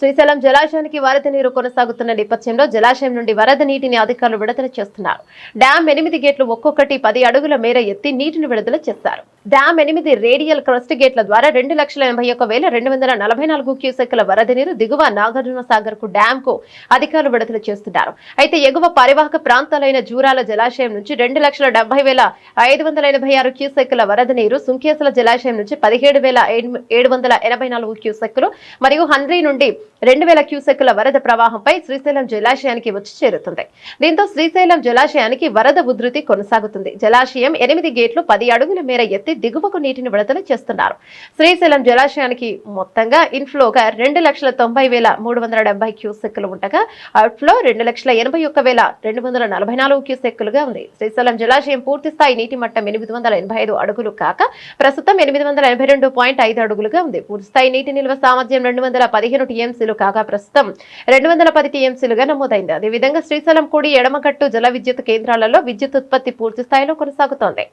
శ్రీశైలం జలాశయానికి వరద నీరు కొనసాగుతున్న నేపథ్యంలో జలాశయం నుండి వరద నీటిని అధికారులు విడుదల చేస్తున్నారు. డ్యాం ఎనిమిది గేట్లు ఒక్కొక్కటి పది అడుగుల మేర ఎత్తి నీటిని విడుదల చేస్తారు డ్యామ్ ఎనిమిది రేడియల్ క్రస్ట్ గేట్ల ద్వారా రెండు లక్షల ఎనభై ఒక్క వేల రెండు వందల నలభై నాలుగు క్యూసెక్ల వరద నీరు దిగువ నాగార్జున సాగర్కు డ్యామ్కు అధికారులు విడుదల చేస్తున్నారు. అయితే ఎగువ పరివాహక ప్రాంతాలైన జూరాల జలాశయం నుంచి రెండు లక్షల డెబ్బై వేల ఐదు వందల ఎనభై ఆరు క్యూసెక్ల వరద నీరు సుంకేసల జలాశయం నుంచి పదిహేడు వేల ఏడు వందల ఎనభై నాలుగు క్యూసెక్లు మరియు హండ్రీ నుండి రెండు వేల క్యూసెక్కుల వరద ప్రవాహంపై శ్రీశైలం జలాశయానికి వచ్చి చేరుతుంది. దీంతో శ్రీశైలం జలాశయానికి వరద ఉధృతి కొనసాగుతుంది. జలాశయం ఎనిమిది గేట్లు పది అడుగుల మేర ఎత్తి దిగువకు నీటిని విడుదల చేస్తున్నారు. శ్రీశైలం జలాశయానికి మొత్తంగా ఇన్ఫ్లోగా రెండు లక్షల తొంభై వేల మూడు వందల డెబ్బై క్యూసెక్కులు ఉండగా అవుట్ఫ్లో రెండు లక్షల ఎనభై ఒక్క వేల రెండు వందల నలభై నాలుగు క్యూసెక్కులుగా ఉంది. శ్రీశైలం జలాశయం పూర్తి స్థాయి నీటి మట్టం ఎనిమిది వందల ఎనభై ఐదు అడుగులు కాక ప్రస్తుతం ఎనిమిది వందల ఎనభై రెండు పాయింట్ ఐదు అడుగులుగా ఉంది. పూర్తి స్థాయి నీటి నిల్వ సామర్థ్యం రెండు వందల పదిహేను టీఎంసీలు కాగా ప్రస్తుతం రెండు వందల పది టీఎంసీలుగా నమోదైంది. అదేవిధంగా శ్రీశైలం కూడి ఎడమగట్టు జల విద్యుత్ కేంద్రాలలో విద్యుత్ ఉత్పత్తి పూర్తి స్థాయిలో కొనసాగుతోంది.